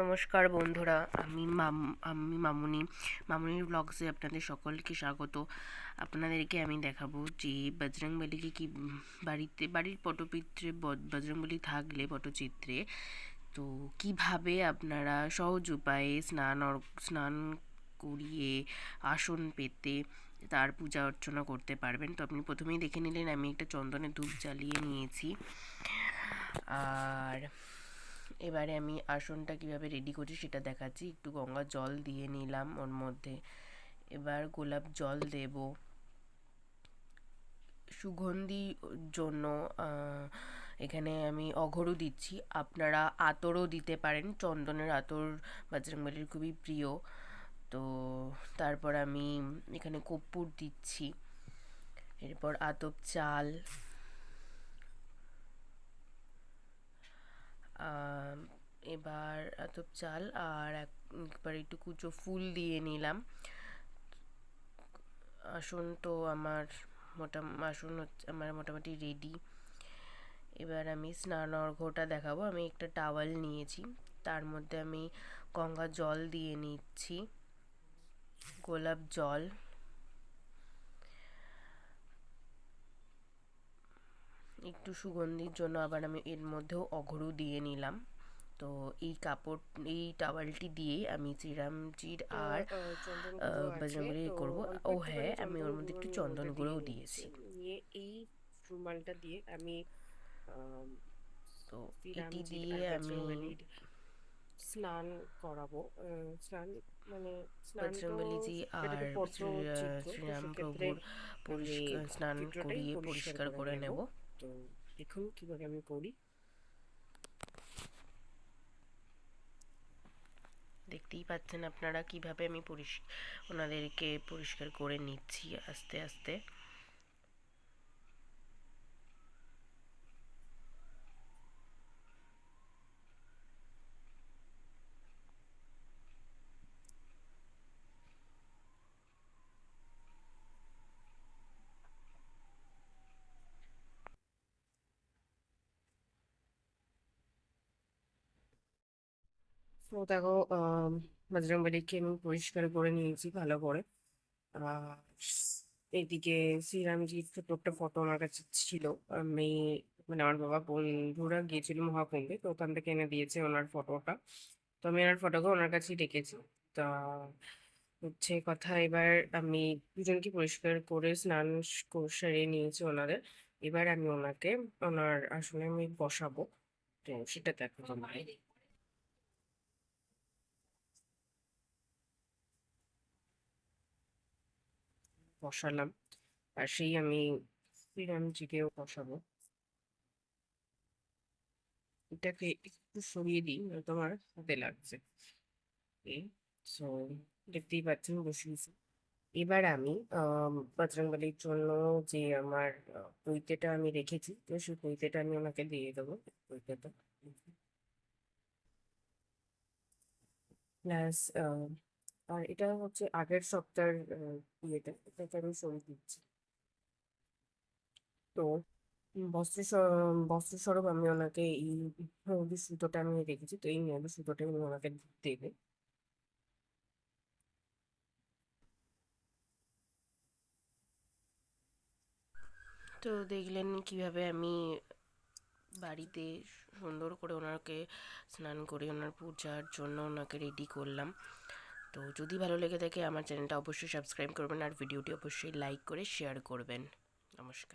নমস্কার বন্ধুরা, আমি মাম, আমি মামুনি। মামুনির ব্লগসে আপনাদের সকলকে স্বাগত। আপনাদেরকে আমি দেখাবো যে বজরংবলীকে কি, বাড়িতে, বাড়ির পটচিত্রে বজরংবলী থাকলে পটচিত্রে, তো কীভাবে আপনারা সহজ উপায়ে স্নান স্নান করিয়ে আসন পেতে তার পূজা অর্চনা করতে পারবেন? তো আপনি প্রথমেই দেখে নিলেন, আমি একটা চন্দনের ধূপ জ্বালিয়ে নিয়েছি। আর এবারে আমি আসনটা কীভাবে রেডি করছি সেটা দেখাচ্ছি। একটু গঙ্গা জল দিয়ে নিলাম ওর মধ্যে। এবার গোলাপ জল দেব। সুগন্ধি জন্য এখানে আমি অঘরও দিচ্ছি। আপনারা আতরও দিতে পারেন। চন্দনের আতর বাজরংবলির খুবই প্রিয়। তো তারপর আমি এখানে কর্পূর দিচ্ছি। এরপর আতপ চাল। এবার আতপ চাল আর একবার একটু কুচো ফুল দিয়ে নিলাম। আসন তো আমার মোটা, আসন হচ্ছে আমার মোটামুটি রেডি এবার আমি স্নান অর্ঘ্যটা দেখাবো। আমি একটা টাওয়াল নিয়েছি। তার মধ্যে আমি গঙ্গা জল দিয়ে নিচ্ছি। গোলাপ জল। একটু সুগন্ধির জন্য আবার আমি এর মধ্যেও অঘরু দিয়ে নিলাম। তো এই কাপড় এই টাওয়ালটি দিয়ে আমি শ্রীরামজির আর বজরঙ্গলি করব। ও হ্যাঁ আমি ওর মধ্যে একটু চন্দন গুঁড়োও দিয়েছি। নিয়ে এই রুমালটা দিয়ে আমি তো এটি দিয়ে আমি স্নান করাবো। স্নান মানে আর শ্রীরাম প্রভুর পরিষ্কার স্নান করিয়ে পরিষ্কার করে নেব। তো দেখুন কীভাবে আমি করি। দেখতেই পাচ্ছেন আপনারা কীভাবে আমি পরিষ্ ওনাদেরকে পরিষ্কার করে নিচ্ছি আস্তে আস্তে। তো দেখো বজরংবলীকে আমি পরিষ্কার করে নিয়েছি ভালো করে। এইদিকে শ্রীরামজির একটা ফটো আমার কাছে ছিল। আমি মানে আমার বাবা বন্ধুরা গিয়েছিল মহাকুম্ভে, তো ওখান থেকে এনে দিয়েছে ওনার ফটোটা তো আমি ওনার ফটোকে ওনার কাছেই রেখেছি। তা হচ্ছে কথা এবার আমি দুজনকে পরিষ্কার করে স্নান সেরে নিয়েছি ওনাদের। এবার আমি ওনাকে, ওনার আসলে আমি বসাবো। তো সেটা দেখো বসালাম। আর সেই আমি শ্রীরামজিকেও বসাবো। এটাকে একটু সরিয়ে দিই তোমার হাতে লাগছে। সো দেখতেই পাচ্ছেন বসিয়েছি এবার আমি বজরংবলির জন্য যে আমার পৈতেটা আমি রেখেছি, তো সেই পৈতেটা আমি ওনাকে দিয়ে দেবো, পৈতেটা। প্লাস আর এটা হচ্ছে আগের সপ্তাহের ইয়েটা, এটাকে আমি সরিয়ে দিচ্ছি। তো বস্ত্র বস্ত্রস্বরূপ আমি ওনাকে এই সুতোটা আমি রেখেছি, তো এই মেহেদির সুতোটা আমি ওনাকে দেবে। তো দেখলেন কীভাবে আমি বাড়িতে সুন্দর করে ওনাকে স্নান করে, ওনার পূজার জন্য ওনাকে রেডি করলাম। তো যদি ভালো লেগে থাকে আমার চ্যানেলটা অবশ্যই সাবস্ক্রাইব করবেন আর ভিডিওটি অবশ্যই লাইক করে শেয়ার করবেন। নমস্কার।